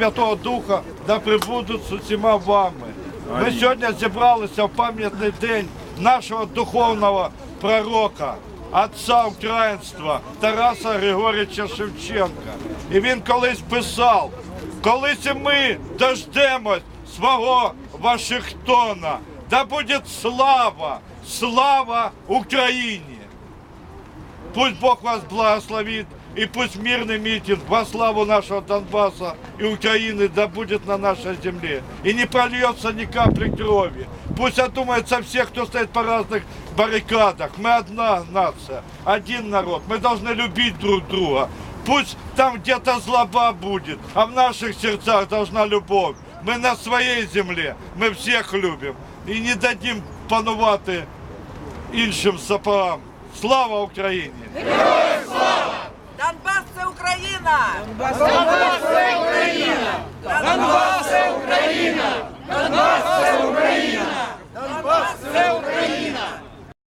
Святого Духа да прибудуть з усіма вами. Ми сьогодні зібралися в пам'ятний день нашого духовного пророка, отця українства Тараса Григорьовича Шевченка. І він колись писав, колись і ми дождемось свого Вашингтона, да буде слава, слава Україні. Пусть Бог вас благословит, и пусть мирный митинг во славу нашего Донбасса и Украины да будет на нашей земле. И не прольется ни капли крови. Пусть одумается всех, кто стоит по разных баррикадах. Мы одна нация, один народ. Мы должны любить друг друга. Пусть там где-то злоба будет, а в наших сердцах должна любовь. Мы на своей земле, мы всех любим. И не дадим панувати іншим сапогам. Слава Україні! Україна! Донбас!